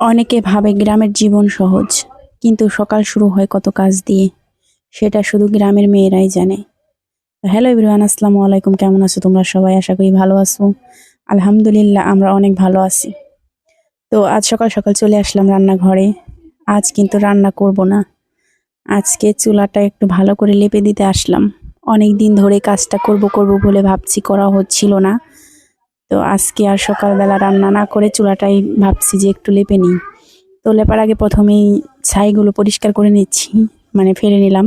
অনেকে ভাবে গ্রামের জীবন সহজ, কিন্তু সকাল শুরু হয় কত কাজ দিয়ে, সেটা শুধু গ্রামের মেয়েরাই জানে। হ্যালো এভরিওয়ান, আসসালামু আলাইকুম, কেমন আছো তোমরা সবাই? আশা করি ভালো আছো। আলহামদুলিল্লাহ, আমরা অনেক ভালো আছি। তো আজ সকাল সকাল চলে আসলাম রান্নাঘরে। আজ কিন্তু রান্না করব না। আজকে চুলাটা একটু ভালো করে লেপে দিতে আসলাম। অনেক দিন ধরে কাজটা করব করব বলে ভাবছি, করা হচ্ছিল না। তো আজকে আর সকালবেলা রান্না না করে চুলাটাই ভাবছি যে একটু লেপে নিই। তো লেপার আগে প্রথমেই ছাইগুলো পরিষ্কার করে নিচ্ছি মানে ফেলে নিলাম।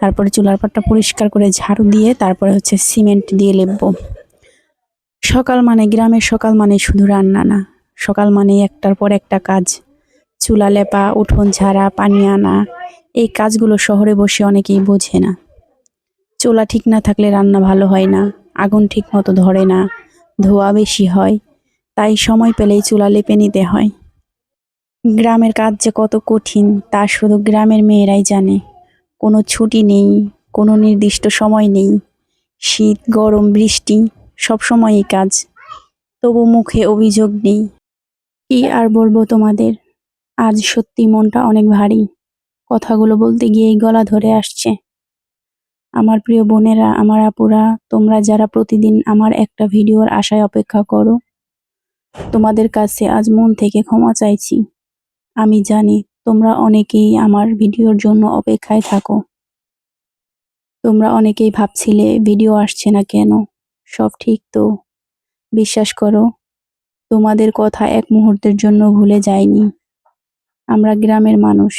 তারপরে চুলার পাটটা পরিষ্কার করে ঝাড়ু দিয়ে তারপরে হচ্ছে সিমেন্ট দিয়ে লেপবো। সকাল মানে গ্রামের সকাল মানে শুধু রান্না না, সকাল মানে একটার পর একটা কাজ। চুলা লেপা, উঠোন ঝাড়া, পানি আনা, এই কাজগুলো শহরে বসে অনেকেই বোঝে না। চুলা ঠিক না থাকলে রান্না ভালো হয় না, আগুন ঠিক মতো ধরে না ধোয়া বেশি হয়, তাই সময় পেলেই চুলা লেপে নিতে হয়। গ্রামের কাজ যে কত কঠিন, তা শুধু গ্রামের মেয়েরাই জানে। কোনো ছুটি নেই, কোনো নির্দিষ্ট সময় নেই। শীত, গরম, বৃষ্টি, সব সময়ই কাজ। তবু মুখে অভিযোগ নেই। কি আর বলব তোমাদের? আজ সত্যি মনটা অনেক ভারী। কথাগুলো বলতে গিয়েই গলা ধরে আসছে। আমার প্রিয় বোনেরা, আমার আপুরা, তোমরা যারা প্রতিদিন আমার একটা ভিডিওর আশায় অপেক্ষা করো, তোমাদের কাছে আজ মন থেকে ক্ষমা চাইছি। আমি জানি তোমরা অনেকেই আমার ভিডিওর জন্য অপেক্ষায় থাকো। তোমরা অনেকেই ভাবছিলে ভিডিও আসছে না কেন? সব ঠিক তো? বিশ্বাস করো, তোমাদের কথা এক মুহূর্তের জন্য ভুলে যায়নি আমরা গ্রামের মানুষ,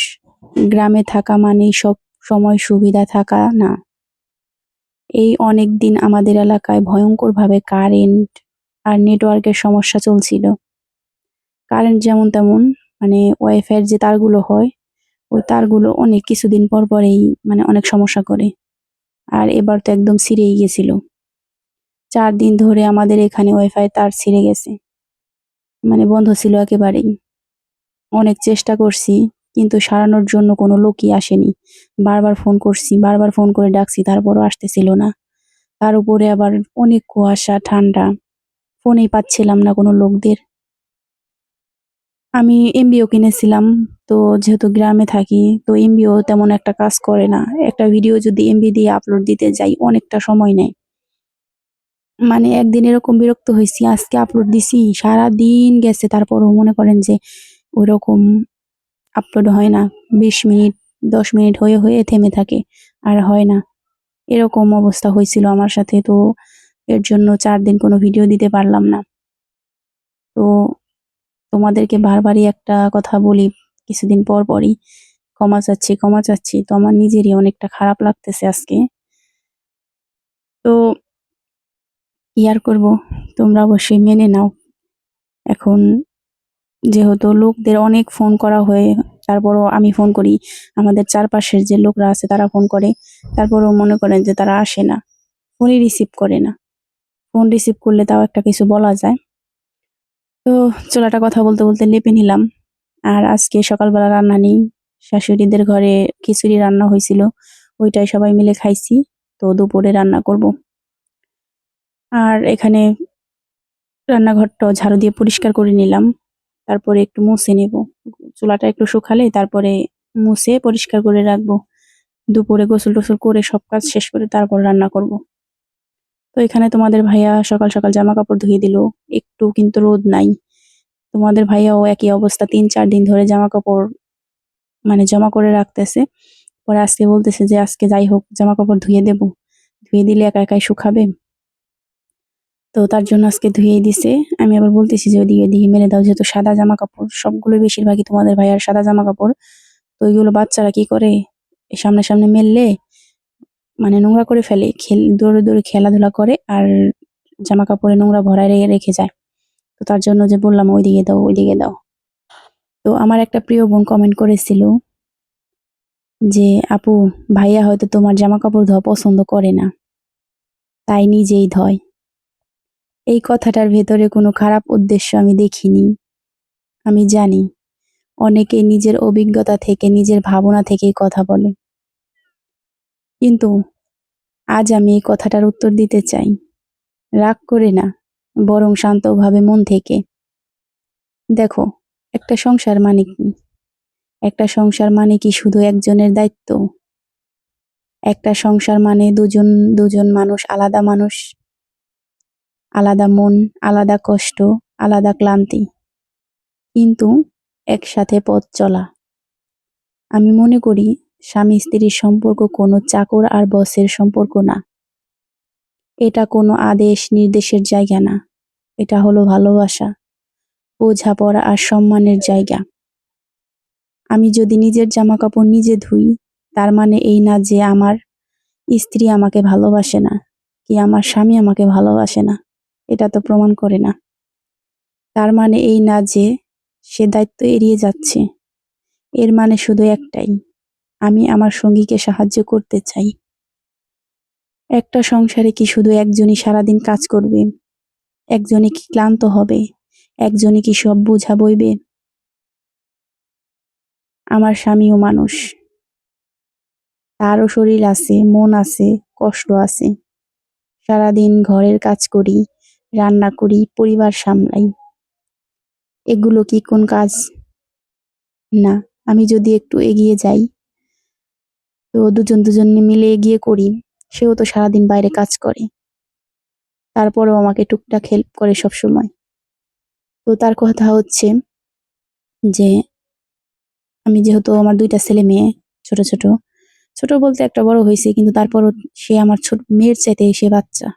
গ্রামে থাকা মানেই সব সময় সুবিধা থাকা না। এই অনেক দিন আমাদের এলাকায় ভয়ঙ্করভাবে কারেন্ট আর নেটওয়ার্কের সমস্যা চলছিল। কারেন্ট যেমন তেমন মানে ওয়াইফাইয়ের যে তারগুলো হয়, ওই তারগুলো অনেক কিছুদিন পর পরেই মানে অনেক সমস্যা করে। আর এবার তো একদম ছিঁড়েই গেছিল। চার দিন ধরে আমাদের এখানে ওয়াইফাই তার ছিঁড়ে গেছে। মানে বন্ধ ছিল একেবারেই। অনেক চেষ্টা করছি কিন্তু সারানোর জন্য কোনো লোকই আসেনি। বারবার ফোন করছি, বারবার ফোন করে ডাকছি, তারপরও আসতেছিল না। তার উপরে আবার অনেক কুয়াশা, ঠান্ডা। ফোনেই পাচ্ছিলাম না কোনো লোকদের। আমি এমবিও কিনেছিলাম, তো যেহেতু গ্রামে থাকি, তো এমবিও তেমন একটা কাজ করে না। একটা ভিডিও যদি এমবি দিয়ে আপলোড দিতে যাই, অনেকটা সময় নেয়। মানে একদিন এরকম বিরক্ত হয়েছি, আজকে আপলোড দিছি সারা দিন গেছে, তারপরও মনে করেন যে ওইরকম আপলোড হয় না। বিশ মিনিট, দশ মিনিট হয়ে হয়ে থেমে থাকে। আর হয় না। এরকম অবস্থা হয়েছিল আমার সাথে। তো এর জন্য চার দিন কোনো ভিডিও দিতে পারলাম না। তো তোমাদেরকে বারবারই একটা কথা বলি। কিছুদিন পর পরই ক্ষমা চাচ্ছি ক্ষমা চাচ্ছি। তো আমার নিজেরই অনেকটা খারাপ লাগতেছে আজকে। তো ইয়ার করব? তোমরা অবশ্যই মেনে নাও। এখন যেহেতু লোকদের অনেক ফোন করা হয়ে, তারপরও আমি ফোন করি। আমাদের চারপাশের যে লোকরা আছে তারা ফোন করে, তারপরেও মনে করেন যে তারা আসে না ফোনই রিসিভ করে না। ফোন রিসিভ করলে তাও একটা কিছু বলা যায়। তো চোলাটা কথা বলতে বলতে লেপে নিলাম। আর আজকে সকালবেলা রান্না নেই। শাশুড়িদের ঘরে খিচুড়ি রান্না হয়েছিল, ওইটাই সবাই মিলে খাইছি, তো দুপুরে রান্না করব। আর এখানে রান্নাঘরটা ঝাড়ু দিয়ে পরিষ্কার করে নিলাম। তারপরে একটু মুছে নেব। চুলাটা একটু শুকালে তারপরে মুছে পরিষ্কার করে রাখব। দুপুরে গোসল টোসল করে সব কাজ শেষ করে তারপর রান্না করব। তো এখানে তোমাদের ভাইয়া সকাল সকাল জামা কাপড় ধুয়ে দিল। একটু কিন্তু রোদ নাই। তোমাদের ভাইয়াও একই অবস্থা। তিন, চার দিন ধরে জামা কাপড় মানে জমা করে রাখতেছে। পরে আজকে বলতেছে যে আজকে যাই হোক জামা কাপড় ধুয়ে দেব। ধুয়ে দিলে একা একাই শুকাবে। তো তার জন্য আজকে ধুয়ে দিছে। আমি আবার বলতেছি যে ওদিকে ওদিকে মেরে দাও, যেহেতু সাদা জামা কাপড় সবগুলো বেশিরভাগই তোমাদের ভাইয়ার সাদা জামা কাপড়। তো ওইগুলো বাচ্চারা কি করে? সামনে সামনে মেললে মানে নোংরা করে ফেলে, খেল, দৌড়ে দৌড়ে খেলাধুলা করে আর জামা কাপড়ে নোংরা ভরায় রেখে যায়। তো তার জন্য যে বললাম, ওইদিকে দাও ওইদিকে দাও। তো আমার একটা প্রিয় বোন কমেন্ট করেছিল যে, আপু, ভাইয়া হয়তো তোমার জামা কাপড় ধোয়া পছন্দ করে না। তাই নিজেই ধয়। এই কথাটার ভেতরে কোনো খারাপ উদ্দেশ্য আমি দেখিনি। আমি জানি, অনেকে নিজের অভিজ্ঞতা থেকে, নিজের ভাবনা থেকেই কথা বলে। কিন্তু আজ আমি এই কথাটার উত্তর দিতে চাই। রাগ করে না, বরং শান্তভাবে মন থেকে। দেখো, একটা সংসার মানে কি? একটা সংসার মানে কি শুধু একজনের দায়িত্ব? একটা সংসার মানে দুজন দুজন মানুষ আলাদা মানুষ? আলাদা মন, আলাদা কষ্ট, আলাদা ক্লান্তি। কিন্তু একসাথে পথ চলা। আমি মনে করি, স্বামী স্ত্রীর সম্পর্ক কোনো চাকর আর বসের সম্পর্ক না। এটা কোনো আদেশ, নির্দেশের জায়গা না। এটা হলো ভালোবাসা, বোঝাপড়া আর সম্মানের জায়গা। আমি যদি নিজের জামা কাপড় নিজে ধুই, তার মানে এই না যে আমার স্ত্রী আমাকে ভালোবাসে না, কি আমার স্বামী আমাকে ভালোবাসে না। এটা তো প্রমাণ করে না। তার মানে এই না যে সে দায়িত্ব এড়িয়ে যাচ্ছে। এর মানে শুধু একটাই, আমি আমার সঙ্গীকে সাহায্য করতে চাই। একটা সংসারে কি শুধু একজনই সারাদিন কাজ করবে? একজনে কি ক্লান্ত হবে? একজনে কি সব বোঝা বইবে? আমার স্বামীও মানুষ। তারও শরীর আছে, মন আছে, কষ্ট আছে। সারাদিন ঘরের কাজ করি রান্না করি, পরিবার সামলাই। এগুলো কি কোন কাজ? না, আমি যদি একটু এগিয়ে যাই, তো দুজন দুজন মিলে এগিয়ে করি। সেও তো সারাদিন বাইরে কাজ করে। তারপরেও আমাকে টুকটাক হেল্প করে সব সময় তো তার কথা হচ্ছে যে, আমি যেহেতু আমার দুইটা ছেলে মেয়ে, ছোট ছোট ছোট বলতে একটা বড় হয়েছে, কিন্তু তারপরও সে আমার ছোট, মেয়ের চাইতে সে বাচ্চা।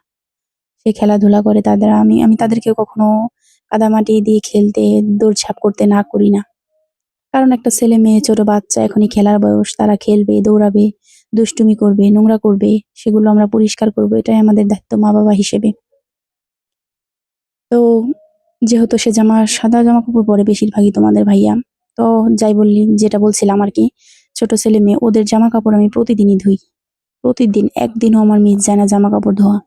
সে খেলাধুলা করে তাদের, আমি আমি তাদেরকে কখনো কাদামাটি দিয়ে খেলতে দৌড়ঝাঁপ করতে না করি না। কারণ একটা ছেলে মেয়ে, ছোট বাচ্চা, এখনই খেলার বয়স, তারা খেলবে, দৌড়াবে, দুষ্টুমি করবে, নোংরা করবে, সেগুলো আমরা পরিষ্কার করব, এটাই আমাদের দায়িত্ব মা বাবা হিসেবে। তো যেহেতু সে জামা, সাদা জামা কাপড় পরে বেশিরভাগই তোমাদের ভাইয়া, তো যাই বললি, যেটা বলছিলাম আর কি, ছোট ছেলে মেয়ে, ওদের জামা কাপড় আমি প্রতিদিনই ধুই। প্রতিদিন, একদিনও আমার মিস যায় না জামা কাপড় ধোয়া।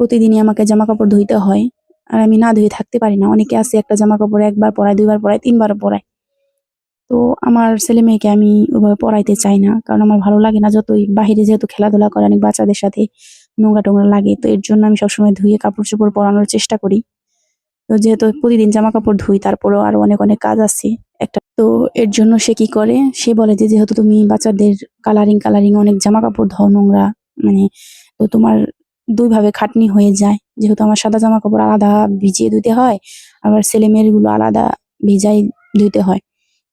প্রতিদিনই আমাকে জামা কাপড় ধুইতে হয়। আর আমি না ধুয়ে থাকতে পারি না। অনেকে আছে একটা জামা কাপড় একবার পরায়, দুইবার পরায় তিনবার পরায়। তো আমার ছেলে মেয়েকে আমি ওইভাবে পড়াইতে চাই না। কারণ আমার ভালো লাগে না যতই বাহিরে যেহেতু খেলাধুলা করে, অনেক বাচ্চাদের সাথে নোংরা টোংরা লাগে। তো এর জন্য আমি সবসময় ধুয়ে কাপড় চোপড় পরানোর চেষ্টা করি। তো যেহেতু প্রতিদিন জামা কাপড় ধুই, তারপরেও আরও অনেক অনেক কাজ আছে একটা। তো এর জন্য সে কি করে? সে বলে যে, যেহেতু তুমি বাচ্চাদের কালারিং কালারিং অনেক জামা কাপড় ধোও নোংরা মানে তো তোমার দুইভাবে খাটনি হয়ে যায়। যেহেতু আমার সাদা জামা কাপড় আলাদা ভিজিয়ে ধুতে হয়, আবার ছেলে মেয়েরগুলো আলাদা ভিজাই ধুতে হয়।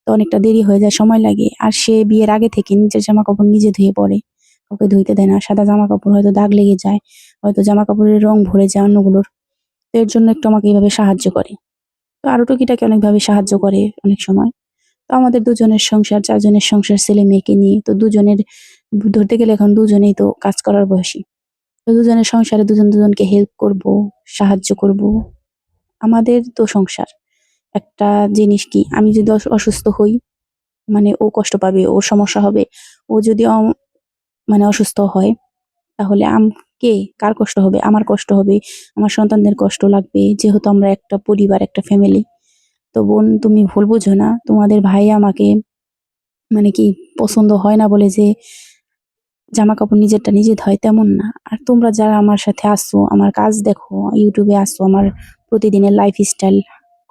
তো অনেকটা দেরি হয়ে যায়, সময় লাগে। আর সে বিয়ের আগে থেকে নিজের জামা কাপড় নিজে ধুয়ে পড়ে। ওকে ধুইতে দেয় না। সাদা জামা কাপড় হয়তো দাগ লেগে যায়, হয়তো জামা কাপড়ের রং ভরে যায় অন্যগুলোর। তো এর জন্য একটু আমাকে এইভাবে সাহায্য করে। তো আরও টুকিটাকে অনেকভাবে সাহায্য করে অনেক সময়। তো আমাদের দুজনের সংসার, চারজনের সংসার, ছেলে মেয়েকে নিয়ে। তো দুজনের, ধরতে গেলে এখন দুজনেই তো কাজ করার বয়সী। দুজনের সংসারে দুজন দুজনকে হেল্প করব, সাহায্য করব। আমাদের তো সংসার। একটা জিনিস কি, আমি যদি অসু- অসুস্থ হই মানে ও কষ্ট পাবে ও সমস্যা হবে, ও যদি মানে অসুস্থ হয়, তাহলে কে কার কষ্ট হবে? আমার কষ্ট হবে, আমার সন্তানদের কষ্ট লাগবে, যেহেতু আমরা একটা পরিবার, একটা ফ্যামিলি তো বোন, তুমি ভুল বুঝো না। তোমাদের ভাই আমাকে মানে কি পছন্দ হয় না বলে যে জামা কাপড় নিজেরটা নিজে ধয় তেমন না। আর তোমরা যারা আমার সাথে আসছো আমার কাজ দেখো, ইউটিউবে আসছো আমার প্রতিদিনের লাইফ স্টাইল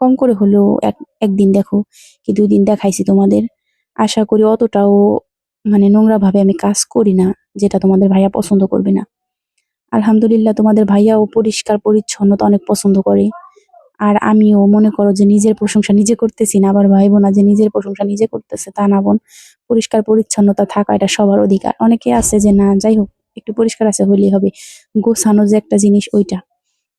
কম করে হলেও এক, একদিন দেখো কি দুই দিন দেখাইছি তোমাদের। আশা করি অতটাও মানে নোংরা ভাবে আমি কাজ করি না, যেটা তোমাদের ভাইয়া পছন্দ করবে না। আলহামদুলিল্লাহ তোমাদের ভাইয়াও পরিষ্কার, পরিচ্ছন্নতা অনেক পছন্দ করে। আর আমিও মনে করো যে নিজের প্রশংসা নিজে করতেছি না, আবার ভাইবো না যে নিজের প্রশংসা নিজে করতেছে, তা না বোন। পরিষ্কার পরিচ্ছন্নতা থাকা এটা সবার অধিকার। অনেকে আছে যে না, যাই হোক, একটু পরিষ্কার আছে হইলেই হবে। গোছানো যে একটা জিনিস, ওইটা।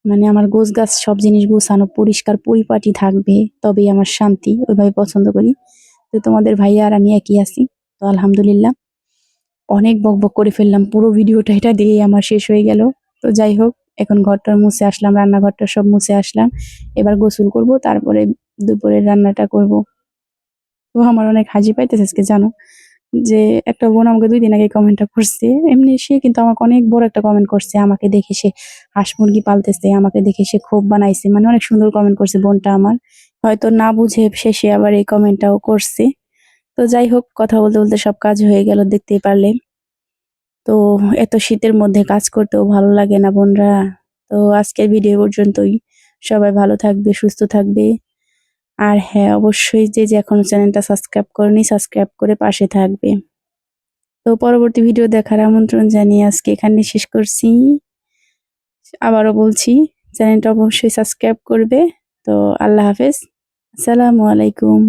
মানে আমার গোছ গাছ, সব জিনিস গোছানো, পরিষ্কার পরিপাটি থাকবে, তবেই আমার শান্তি, ওইভাবে পছন্দ করি। তো তোমাদের ভাইয়া আর আমি একই আছি, তো আলহামদুলিল্লাহ। অনেক বক বক করে ফেললাম, পুরো ভিডিওটা এটা দিয়ে আমার শেষ হয়ে গেল। তো যাই হোক এখন ঘরটার মুছে আসলাম রান্নাঘরটা সব মুছে আসলাম। এবার গোসল করব, তারপরে দুপুরের রান্নাটা করব। তো আমার অনেক হাজি পাইতেছে আজকে, জানো? যে একটা বোন আমাকে দুই দিন আগে কমেন্টটা করছে, এমনি সে কিন্তু আমাকে অনেক বড় একটা কমেন্ট করছে, আমাকে দেখে সে হাঁস মুরগি পালতেছে, আমাকে দেখে সে ক্ষোভ বানাইছে মানে অনেক সুন্দর কমেন্ট করছে বোনটা আমার। হয়তো না বুঝে শেষে আবার এই কমেন্টটাও করছে। তো যাই হোক, কথা বলতে বলতে সব কাজ হয়ে গেল, দেখতেই পারলে। তো এত শীতের মধ্যে কাজ করতেও ভালো লাগে না বোনরা। তো আজকের ভিডিও পর্যন্তই। সবাই ভালো থাকবে, সুস্থ থাকবে। আর হ্যাঁ অবশ্যই যে যে এখনও চ্যানেলটা সাবস্ক্রাইব করেনি সাবস্ক্রাইব করে পাশে থাকবে। তো পরবর্তী ভিডিও দেখার আমন্ত্রণ জানিয়ে আজকে এখানে শেষ করছি। আবারও বলছি, চ্যানেলটা অবশ্যই সাবস্ক্রাইব করবে। তো আল্লাহ হাফেজ। আসসালামু আলাইকুম।